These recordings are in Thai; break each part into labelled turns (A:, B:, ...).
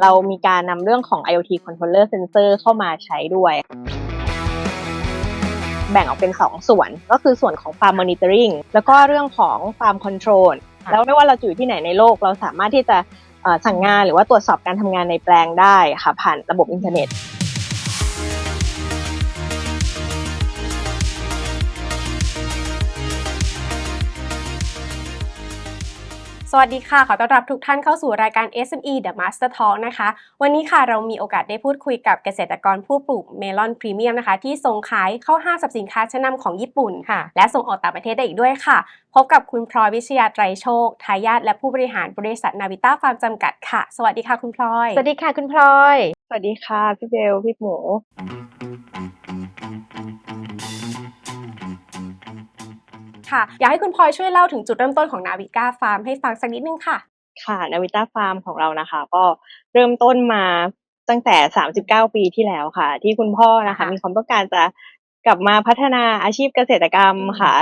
A: เรามีการนำเรื่องของ IoT controller sensor เข้ามาใช้ด้วย แบ่งออกเป็น 2 ส่วน ก็คือส่วนของ farm monitoring แล้วก็เรื่องของ farm control
B: ค่ะ
A: แล้วไม่ว่าเราจะอยู่ที่ไหนในโลก เราสามารถที่จะเอ่อสั่งงานหรือว่าตรวจสอบการทำงานในแปลงได้ค่ะผ่านระบบอินเทอร์เน็ต
B: สวัสดีค่ะ ขอต้อนรับทุกท่านเข้าสู่รายการ SME The Master Talk นะคะ วันนี้ค่ะเรามีโอกาสได้พูดคุยกับเกษตรกรผู้ปลูกเมลอนพรีเมียมนะคะ ที่ส่งขายเข้าห้างสรรพสินค้าชั้นนำของญี่ปุ่นค่ะ และส่งออกต่างประเทศได้อีกด้วยค่ะ พบกับคุณพลอยวิชยาไตรโชค ทายาทและผู้บริหารบริษัทนาวิต้าฟาร์มจำกัดค่ะ สวัสดีค่ะคุณพลอย
C: สวัสดีค่ะคุณพลอย
A: สวัสดีค่ะพี่เบลพี่หมู
B: ค่ะ อยากให้คุณพลอยช่วยเล่าถึงจุดเริ่มต้นของนาวิก้าฟาร์มให้ฟังสักนิดนึงค่ะ
A: ค่ะนาวิต้าฟาร์มของเรานะคะ ก็เริ่มต้นมาตั้งแต่ 39 ปีที่แล้วค่ะ ที่คุณพ่อนะคะ
B: ค่ะ
A: มีความต้องการจะกลับมาพัฒนาอาชีพเกษตรกรรมค่ะ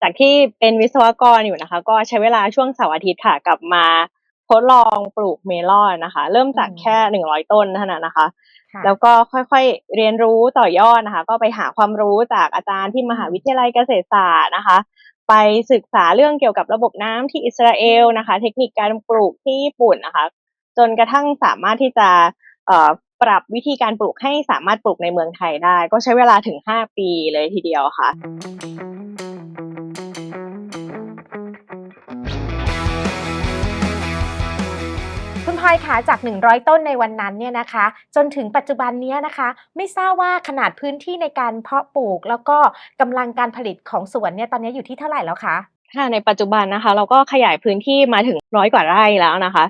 A: จากที่เป็นวิศวกรอยู่นะคะ ก็ใช้เวลาช่วงเสาร์อาทิตย์ค่ะ กลับมา ทดลองปลูกเมลอนนะคะ เริ่มจาก
C: อืม
A: แค่100ต้นเท่านั้นนะคะ
C: ค่ะ
A: แล้วก็ค่อยๆเรียนรู้ต่อยอดนะคะ ก็ไปหาความรู้จากอาจารย์ที่มหาวิทยาลัยเกษตรศาสตร์นะคะ ไปศึกษาเรื่องเกี่ยวกับระบบน้ำที่อิสราเอลนะคะ เทคนิคการปลูกที่ญี่ปุ่นนะคะ จนกระทั่งสามารถที่จะเอ่อปรับวิธีการปลูกให้สามารถปลูกในเมืองไทยได้ ก็ใช้เวลาถึง 5 ปีเลยทีเดียวค่ะ
C: อยคะจาก 100 ต้นในวันนั้นเนี่ยนะคะ จนถึงปัจจุบันเนี้ยนะคะ ไม่ทราบว่าขนาดพื้นที่ในการเพาะปลูก แล้วก็กำลังการผลิตของสวนเนี่ยตอนนี้อยู่ที่เท่าไหร่แล้วคะ
A: ค่ะในปัจจุบันนะคะ เราก็ขยายพื้นที่มาถึงร้อยกว่าไร่แล้วนะคะ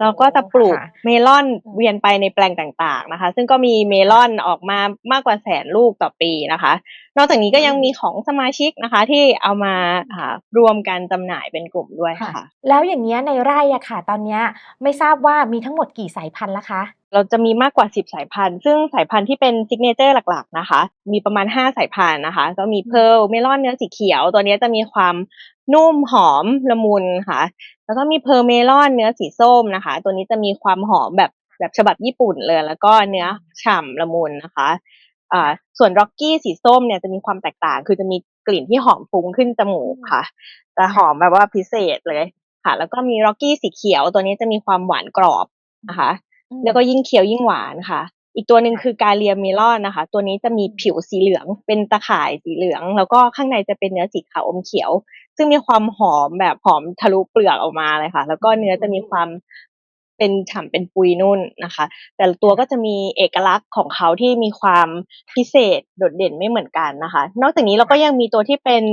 A: เราก็จะปลูก
C: ค่ะ
A: เมลอนเวียนไปในแปลงต่างๆนะคะ ซึ่งก็มีเมลอนออกมามากกว่าแสนลูกต่อปีนะคะ นอกจากนี้ก็ยังมีของสมาชิกนะคะ ที่เอามาอ่ารวมกันจำหน่ายเป็นกลุ่มด้วยค่ะ
C: แล้วอย่างเงี้ยในไร่อะค่ะ ตอนเนี้ยไม่ทราบว่ามีทั้งหมดกี่สายพันธุ์ละคะ
A: เราจะมีมากกว่า 10 สายพันธุ์ ซึ่งสายพันธุ์ที่เป็นซิกเนเจอร์หลัก ๆ นะคะ มีประมาณ 5 สายพันธุ์นะคะ ก็มีเพ r l เมลอนเนื้อสีเขียว ตัวเนี้ยจะมีความนุ่มหอมละมุนค่ะ แล้วก็มีเพ r l เมลอนเนื้อสีส้มนะคะ ตัวนี้จะมีความหอมแบบแบบฉบับญี่ปุ่นเลย แล้วก็เนื้อฉ่ำละมุนนะคะ อ่าส่วนร็อกกี้สีส้มเนี่ยจะมีความแตกต่าง คือจะมีกลิ่นที่หอมฟุ้งขึ้นจมูกค่ะจะหอมแบบว่าพิเศษเลยค่ะ แล้วก็มีร็อกกี้สีเขียวตัวนี้จะมีความหวานกรอบนะคะ แล้วก็ยิ่งเคี้ยวยิ่งหวานค่ะ อีกตัวหนึ่งคือกาเลียเมลอนนะคะ ตัวนี้จะมีผิวสีเหลืองเป็นตะข่ายสีเหลือง แล้วก็ข้างในจะเป็นเนื้อสีขาวอมเขียว ซึ่งมีความหอมแบบหอมทะลุเปลือกออกมาเลยค่ะ แล้วก็เนื้อจะมีความ เป็นฉ่ำเป็นปุยนุ่นนะคะ แต่ละตัวก็จะมีเอกลักษณ์ของเขาที่มีความพิเศษโดดเด่นไม่เหมือนกันนะคะ นอกจากนี้เราก็ยังมีตัวที่เป็น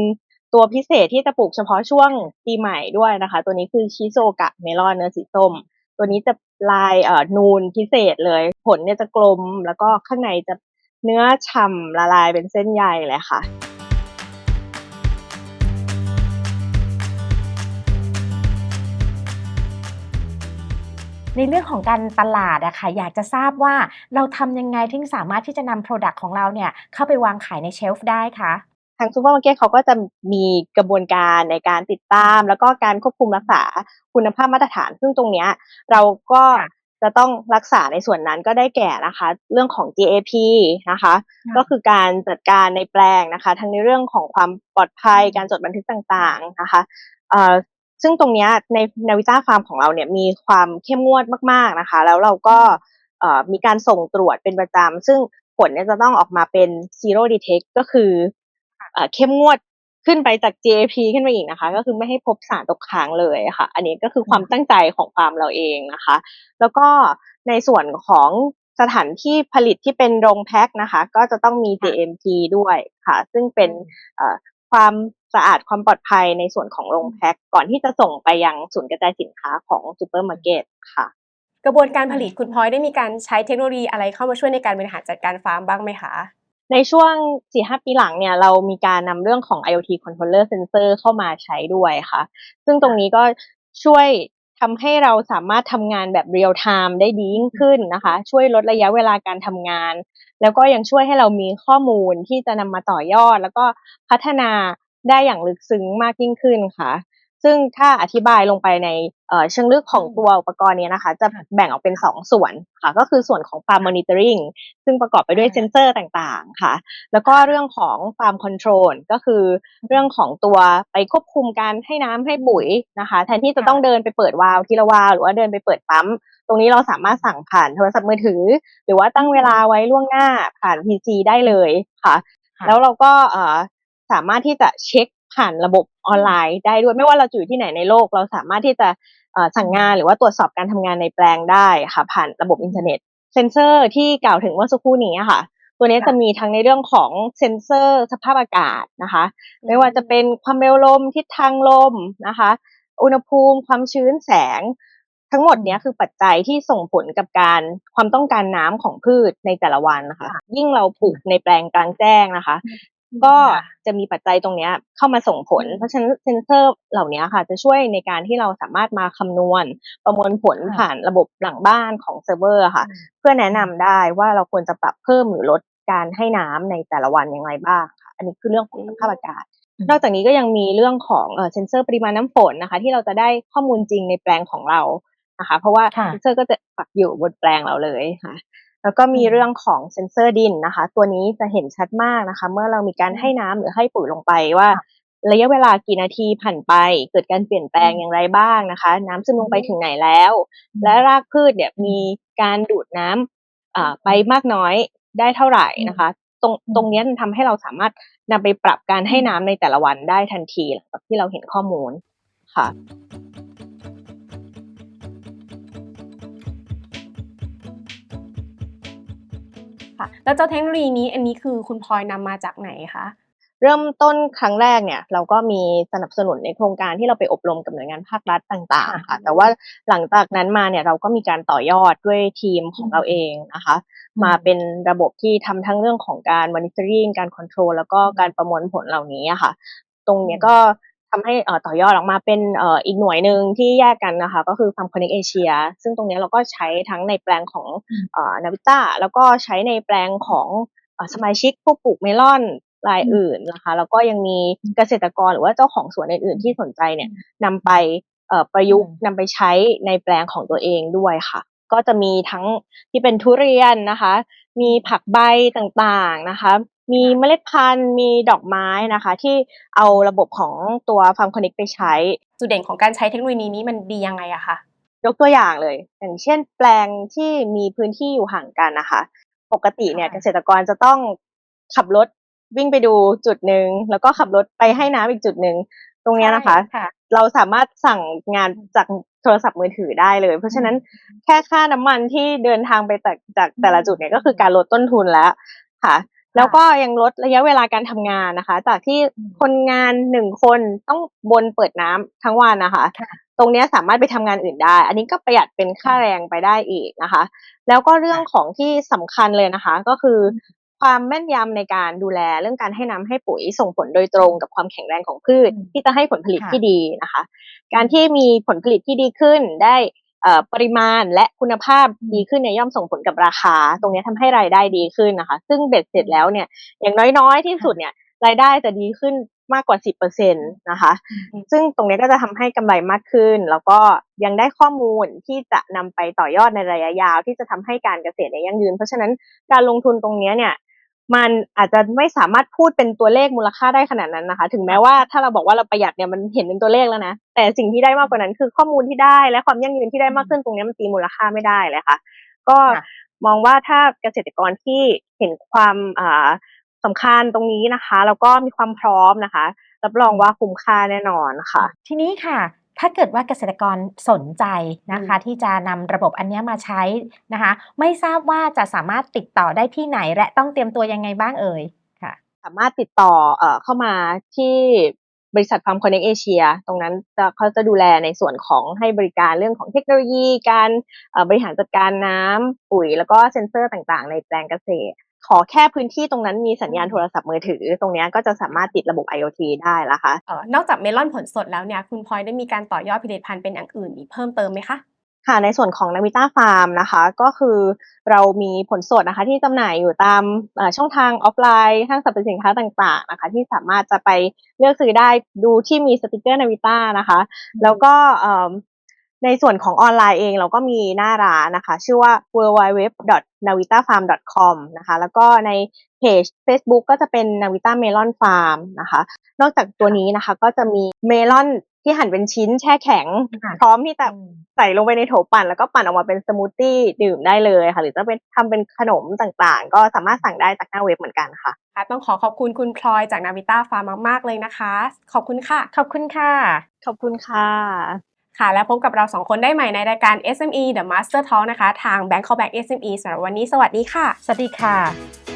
A: ตัวพิเศษที่จะปลูกเฉพาะช่วงปีใหม่ด้วยนะคะ ตัวนี้คือชิโซกะเมลอนเนื้อสีส้ม ตัวนี้จะลายเอ่อนูนพิเศษเลย ผลเนี่ยจะกลมแล้วก็ข้างในจะเนื้อฉ่ำละลายเป็นเส้นใยเลยค่ะ
C: ในเรื่องของการตลาดอะค่ะอยากจะทราบว่าเราทำยังไงถึงสามารถที่จะนำ Product ของเราเนี่ยเข้าไปวางขายในเชลฟ์ได้คะ
A: ทางซูเปอร์มาร์เก็ตเขาก็จะมีกระบวนการในการติดตาม แล้วก็การควบคุมรักษาคุณภาพมาตรฐาน ซึ่งตรงเนี้ยเราก็
C: ค่ะ
A: จะต้องรักษาในส่วนนั้นก็ได้แก่นะคะ เรื่องของ GAP นะคะ
C: ค่ะ
A: ก็คือการจัดการในแปลงนะคะ ทั้งในเรื่องของความปลอดภัยการจดบันทึกต่างๆนะคะเอ่อ ซึ่งตรงเนี้ยในนาวิต้าฟาร์มของเราเนี่ยมีความเข้มงวดมาก ๆนะคะ แล้วเราก็เอ่อมีการส่งตรวจเป็นประจำซึ่งผลเนี่ยจะต้องออกมาเป็น zero detect ก็คือเอ่อเข้มงวดขึ้นไปจาก GAP ขึ้นไปอีกนะคะ ก็คือไม่ให้พบสารตกค้างเลยค่ะ อันนี้ก็คือความตั้งใจของฟาร์มเราเองนะคะ แล้วก็ในส่วนของสถานที่ผลิตที่เป็นโรงแพ็คนะคะ ก็จะต้องมี JMP ด้วยค่ะ ซึ่งเป็นเอ่อ ความสะอาดความปลอดภัยในส่วนของโรงแพ็คก่อนที่จะส่งไปยังศูนย์กระจายสินค้าของซูเปอร์มาร์เก็ตค่ะ
B: กระบวนการผลิตคุณพลอยได้มีการใช้เทคโนโลยีอะไรเข้ามาช่วยในการบริหารจัดการฟาร์มบ้างไหมคะ
A: ในช่วง 4-5 ปีหลังเนี่ยเรามีการนำเรื่องของ IoT controller sensor เข้ามาใช้ด้วยค่ะ ซึ่งตรงนี้ก็ช่วย ทำให้เราสามารถทำงานแบบเรียลไทม์ได้ดียิ่งขึ้นนะคะ ช่วยลดระยะเวลาการทำงาน แล้วก็ยังช่วยให้เรามีข้อมูลที่จะนำมาต่อยอด แล้วก็พัฒนาได้อย่างลึกซึ้งมากยิ่งขึ้นค่ะ ซึ่งถ้าอธิบายลงไปในเอ่อเชิงลึกของ
C: อืม
A: ตัวอุปกรณ์เนี้ยนะคะจะ
C: ค่ะ
A: แบ่งออกเป็นสองส่วนค่ะ ก็คือส่วนของ farm monitoring ซึ่งประกอบไปด้วย
C: ค่ะ
A: เซนเซอร์ต่างๆค่ะ แล้วก็เรื่องของ farm control ก็คือเรื่องของตัวไปควบคุมการให้น้ำให้ปุ๋ยนะคะ แทนที่จะ
C: ค่ะ
A: ต้องเดินไปเปิดวาล์วทีละวาล์วหรือว่าเดินไปเปิดปั๊ม ตรงนี้เราสามารถสั่งผ่านโทรศัพท์มือถือ หรือว่าตั้งเวลาไว้ล่วงหน้าผ่าน PC ได้เลยค่ะ
C: ค่ะ
A: แล้วเราก็เอ่อสามารถที่จะเช็ค ผ่านระบบออนไลน์ได้ด้วยไม่ว่าเราจะอยู่ที่ไหนในโลก เราสามารถที่จะเอ่อสั่งงานหรือว่าตรวจสอบการทำงานในแปลงได้ค่ะ ผ่านระบบอินเทอร์เน็ต เซนเซอร์ที่กล่าวถึงเมื่อสักครู่นี้ค่ะ ตัวนี้
C: ค่ะ
A: จะมีทั้งในเรื่องของเซนเซอร์สภาพอากาศนะคะ ไม่ว่าจะเป็นความเร็วลมทิศทางลมนะคะ อุณหภูมิความชื้นแสงทั้งหมดเนี้ยคือปัจจัยที่ส่งผลกับการความต้องการน้ำของพืชในแต่ละวันนะคะ ยิ่งเราปลูกในแปลงกลางแจ้งนะคะ ก็จะมีปัจจัยตรงเนี้ยเข้ามาส่งผล
C: อืม
A: เพราะฉะนั้นเซนเซอร์เหล่านี้ค่ะ จะช่วยในการที่เราสามารถมาคำนวณประมวลผล
C: ค่ะ
A: ผ่านระบบหลังบ้านของเซิร์ฟเวอร์ค่ะ
C: อืม
A: เพื่อแนะนำได้ว่าเราควรจะปรับเพิ่มหรือลดการให้น้ำในแต่ละวันอย่างไรบ้างค่ะ อันนี้คือเรื่องของสภาพอากาศ
C: อืม
A: นอกจากนี้ก็ยังมีเรื่องของเอ่อเซนเซอร์ปริมาณน้ำฝนนะคะ ที่เราจะได้ข้อมูลจริงในแปลงของเรานะคะ เพราะว่า
C: ค่ะ
A: เซนเซอร์ก็จะปักอยู่บนแปลงเราเลยค่ะ แล้วก็มี
C: อืม
A: เรื่องของเซนเซอร์ดินนะคะ ตัวนี้จะเห็นชัดมากนะคะ เมื่อเรามีการ
C: อืม
A: ให้น้ำหรือให้ปุ๋ยลงไปว่า ระยะเวลากี่นาทีผ่านไป เกิดการเปลี่ยนแปลง
C: อืม
A: อย่างไรบ้างนะคะ น้ำซึมลงไป
C: อืม
A: ถึงไหนแล้ว
C: อืม
A: และรากพืชเนี่ยมีการดูดน้ำอ่าไปมากน้อยได้เท่าไหร่นะคะ ตรง
C: อืม
A: ตรงเนี้ยมันทำให้เราสามารถนำไปปรับการให้น้ำในแต่ละวันได้ทันทีหลังจากที่เราเห็นข้อมูลค่ะ
B: ค่ะ แล้วเจ้าเทคโนโลยีนี้อันนี้คือคุณพลอยนำมาจากไหนคะ
A: เริ่มต้นครั้งแรกเนี่ย เราก็มีสนับสนุนในโครงการที่เราไปอบรมกับหน่วยงานภาครัฐต่าง ๆ ค่ะ แต่ว่าหลังจากนั้นมาเนี่ยเราก็มีการต่อยอดด้วยทีมของเราเองนะคะ มาเป็นระบบที่ทำทั้งเรื่องของการ monitoring การ control แล้วก็การประมวลผลเหล่านี้อะค่ะ ตรงเนี้ยก็ ทำให้เอ่อต่อยอดออกมาเป็นเอ่ออีกหน่วยหนึ่งที่แยกกันนะคะ ก็คือ Farm Connect Asia ซึ่งตรงเนี้ยเราก็ใช้ทั้งในแปลงของ
C: อืม
A: เอ่อนาวิต้าแล้วก็ใช้ในแปลงของเอ่อสมาชิกผู้ปลูกเมลอนราย
C: อืม
A: อื่นนะคะแล้วก็ยังมีเกษตรกรหรือว่าเจ้าของสวนอื่นๆที่สนใจเนี่ยนำไปเอ่อประยุกต์
C: อืม
A: นำไปใช้ในแปลงของตัวเองด้วยค่ะ ก็จะมีทั้งที่เป็นทุเรียนนะคะ มีผักใบต่างๆนะคะ มีเมล็ดพันธุ์มีดอกไม้นะคะ ที่เอาระบบของตัว Farm Connect ไปใช้
B: จุดเด่นของการใช้เทคโนโลยีนี้มันดียังไงอะคะ
A: ยกตัวอย่างเลย อย่างเช่น แปลงที่มีพื้นที่อยู่ห่างกันนะคะ ปกติเนี่ย
C: ค่ะ
A: เกษตรกรจะต้องขับรถวิ่งไปดูจุดหนึ่งแล้วก็ขับรถไปให้น้ำอีกจุดหนึ่งตรงเนี้ยนะคะ
C: ใช่ค่ะ
A: เราสามารถสั่งงานจากโทรศัพท์มือถือได้เลย เพราะฉะนั้นแค่ค่าน้ำมันที่เดินทางไปจากจากแต่ละจุดเนี่ยก็คือการลดต้นทุนแล้วค่ะ แล้วก็ยังลดระยะเวลาการทำงานนะคะ จากที่
C: อืม
A: คนงานหนึ่งคนต้องบนเปิดน้ำทั้งวันนะคะ
C: ค่ะ
A: ตรงเนี้ยสามารถไปทำงานอื่นได้ อันนี้ก็ประหยัดเป็นค่าแรงไปได้อีกนะคะ แล้วก็เรื่องของที่สำคัญเลยนะคะ ก็คือ ความแม่นยำในการดูแลเรื่องการให้น้ำให้ปุ๋ยส่งผลโดยตรงกับความแข็งแรงของพืช
C: อืม
A: ที่จะให้ผลผลิต
C: ค่ะ
A: ที่ดีนะคะ การที่มีผลผลิตที่ดีขึ้นได้เอ่อปริมาณและคุณภาพ
C: อืม
A: ดีขึ้นเนี่ยย่อมส่งผลกับราคา ตรงเนี้ยทำให้รายได้ดีขึ้นนะคะ ซึ่งเบ็ดเสร็จแล้วเนี่ยอย่างน้อยๆ ที่สุดเนี่ยรายได้จะดีขึ้นมากกว่า 10%นะคะ ซึ่งตรงเนี้ยก็จะทำให้กำไรมากขึ้น แล้วก็ยังได้ข้อมูลที่จะนำไปต่อยอดในระยะยาว ที่จะทำให้การเกษตรเนี่ยยั่งยืน เพราะฉะนั้นการลงทุนตรงเนี้ยเนี่ย มันอาจจะไม่สามารถพูดเป็นตัวเลขมูลค่าได้ขนาดนั้นนะคะ ถึงแม้ว่าถ้าเราบอกว่าเราประหยัดเนี่ยมันเห็นเป็นตัวเลขแล้วนะ แต่สิ่งที่ได้มากกว่านั้นคือข้อมูลที่ได้และความยั่งยืนที่ได้มากขึ้นตรงนี้มันตีมูลค่าไม่ได้เลยค่ะ ก็มองว่าถ้าเกษตรกรที่เห็นความอ่าสำคัญตรงนี้นะคะ แล้วก็มีความพร้อมนะคะ รับรองว่าคุ้มค่าแน่นอนค่ะ
C: ทีนี้ค่ะ ถ้าเกิดว่าเกษตรกรสนใจนะคะ ที่จะนำระบบอันเนี้ยมาใช้นะคะ ไม่ทราบว่าจะสามารถติดต่อได้ที่ไหน และต้องเตรียมตัวยังไงบ้างเอ่ยค่ะ
A: สามารถติดต่อเอ่อเข้ามาที่บริษัท Farm Connect Asia ตรงนั้นจะเขาจะดูแลในส่วนของให้บริการเรื่องของเทคโนโลยี การเอ่อบริหารจัดการน้ำปุ๋ย แล้วก็เซ็นเซอร์ต่างๆ ในแปลงเกษตร ขอแค่พื้นที่ตรงนั้นมีสัญญาณโทรศัพท์มือถือ ตรงเนี้ยก็จะสามารถติดระบบ IoT ได้ละค่ะ
B: เอ่อนอกจากเมลอนผลสดแล้วเนี่ยคุณพลอยได้มีการต่อยอดผลิตภัณฑ์เป็นอย่างอื่นอีกเพิ่มเติมไหมคะ
A: ค่ะในส่วนของนาวิต้าฟาร์มนะคะก็คือเรามีผลสดนะคะที่จำหน่ายอยู่ตามเอ่อช่องทางออฟไลน์ห้างสรรพสินค้าต่างๆนะคะที่สามารถจะไปเลือกซื้อได้ดูที่มีสติกเกอร์นาวิต้านะคะ แล้วก็เอิ่ม ในส่วนของออนไลน์เองเราก็มีหน้าร้านนะคะ ชื่อว่า www.navitafarm.com นะคะ แล้วก็ในเพจ Facebook ก็จะเป็น Navita Melon Farm นะคะ นอกจากตัวนี้นะคะก็จะมีเมลอนที่หั่นเป็นชิ้นแช่แข็ง
C: ค่ะ
A: พร้อมที่จะ
C: อืม
A: ใส่ลงไปในโถปั่น แล้วก็ปั่นออกมาเป็นสมูทตี้ดื่มได้เลยค่ะ หรือจะเป็นทำเป็นขนมต่างๆ ก็สามารถสั่งได้จากหน้าเว็บเหมือนกันค่ะ
B: ค่ะ ต้องขอขอบคุณคุณพลอยจากนาวิต้าฟาร์มมาก ๆ เลยนะคะ ขอบคุณค่ะ
C: ขอบคุณค่ะ
A: ขอบคุณค่ะ
B: ค่ะ และพบกับเราสองคนได้ใหม่ในรายการ SME The Master Talk นะคะ ทาง Bangkok Bank SME สำหรับวันนี้สวัสดีค่ะ
C: สวัสดีค่ะ